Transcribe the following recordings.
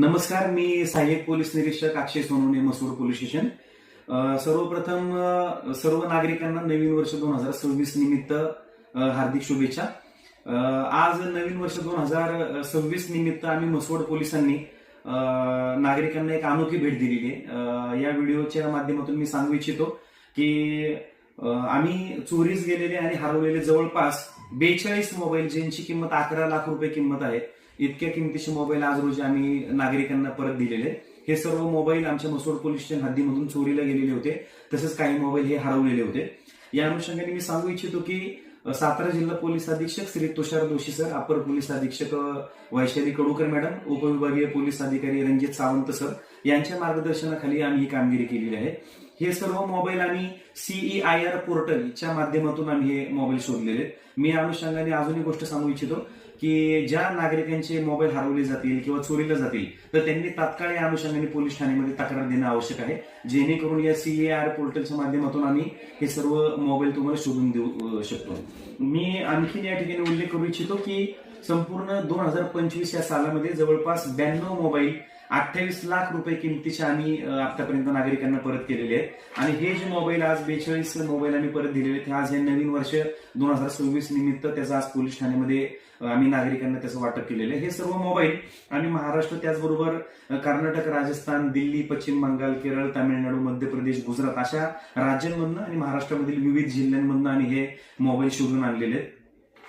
नमस्कार मी सहाय्यक पोलीस निरीक्षक अक्षय सोनवणे मसूर पोलीस स्टेशन. सर्वप्रथम सर्व नागरिकांना नवीन वर्ष दोन हजार सव्वीस निमित्त हार्दिक शुभेच्छा. आज नवीन वर्ष दोन हजार सव्वीस निमित्त आम्ही मसवड पोलिसांनी नागरिकांना एक अनोखी भेट दिलेली आहे. या व्हिडिओच्या माध्यमातून मी सांगू इच्छितो की आम्ही चोरीस गेलेले आणि हरवलेले जवळपास बेचाळीस मोबाईल ज्यांची किंमत अकरा लाख रुपये किंमत आहे इतक्या किमतीचे मोबाईल आज रोजी आम्ही नागरिकांना परत दिलेले हे सर्व मोबाईल आमच्या मसोड पोलीस स्टेशन हद्दीमधून चोरीला गेलेले होते. तसेच काही मोबाईल हे हरवलेले होते. या अनुषंगाने मी सांगू इच्छितो की सातारा जिल्हा पोलीस अधीक्षक श्री तुषार दोशी सर अपर पोलीस अधीक्षक वैशाली कडूकर मॅडम उपविभागीय पोलीस अधिकारी रणजित सावंत सर यांच्या मार्गदर्शनाखाली आम्ही ही कामगिरी केलेली आहे. हे सर्व मोबाईल आम्ही सीई आय आर पोर्टलच्या माध्यमातून आम्ही हे मोबाईल शोधलेले आहेत. मी या अनुषंगाने अजून एक गोष्ट सांगू इच्छितो की ज्या नागरिकांचे मोबाईल हरवले जातील किंवा चोरीला जातील तर त्यांनी तात्काळ या अनुषंगाने पोलीस ठाण्यामध्ये तक्रार देणं आवश्यक आहे जेणेकरून या सीएआर पोर्टलच्या माध्यमातून आम्ही हे सर्व मोबाईल तुम्हाला शोधून देऊ शकतो मी आणखीन या ठिकाणी उल्लेख करू इच्छितो की संपूर्ण दोन हजार पंचवीस या सालामध्ये जवळपास ब्याण्णव मोबाईल अठ्ठावीस लाख रुपये किमतीचे आम्ही आतापर्यंत नागरिकांना परत केलेले आहेत. आणि हे जे मोबाईल आज बेचाळीस मोबाईल आम्ही परत दिलेले आहेत हे आज हे नवीन वर्ष दोन हजार सव्वीस निमित्त त्याचा आज पोलीस ठाण्यामध्ये आम्ही नागरिकांना त्याचं वाटप केलेलं आहे. हे सर्व मोबाईल आम्ही महाराष्ट्र त्याचबरोबर कर्नाटक राजस्थान दिल्ली पश्चिम बंगाल केरळ तामिळनाडू मध्य प्रदेश गुजरात अशा राज्यांमधनं आणि महाराष्ट्रामधील विविध जिल्ह्यांमधनं आम्ही हे मोबाईल शोधून आणलेले आहेत.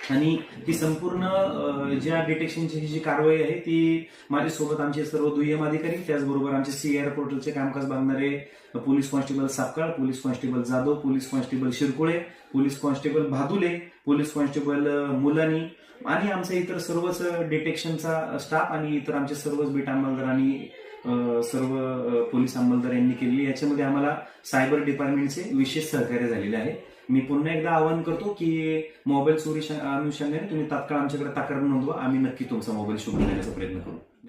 आणि ती संपूर्ण ज्या डिटेक्शनची ही जी कारवाई आहे ती माझ्यासोबत आमचे सर्व दुय्यम अधिकारी त्याचबरोबर आमचे सीआर पोर्टलचे कामकाज बांधणारे police constable Sapkal police constable Jadhav police constable Shirkule police constable Bhadule police constable Mulani आणि आमचा इतर सर्वच डिटेक्शनचा स्टाफ आणि इतर आमचे सर्वच बीट अंमलदारांनी सर्व पोलीस अंमलदार यांनी केलेली याच्यामध्ये आम्हाला सायबर डिपार्टमेंटचे विशेष सहकार्य झालेले आहे. मी पुन्हा एकदा आवाहन करतो की मोबाईल चोरी अनुषंगाने तुम्ही तात्काळ आमच्याकडे तक्रार नोंदवा. आम्ही नक्की तुमचा मोबाईल शोधून देण्याचा प्रयत्न करू.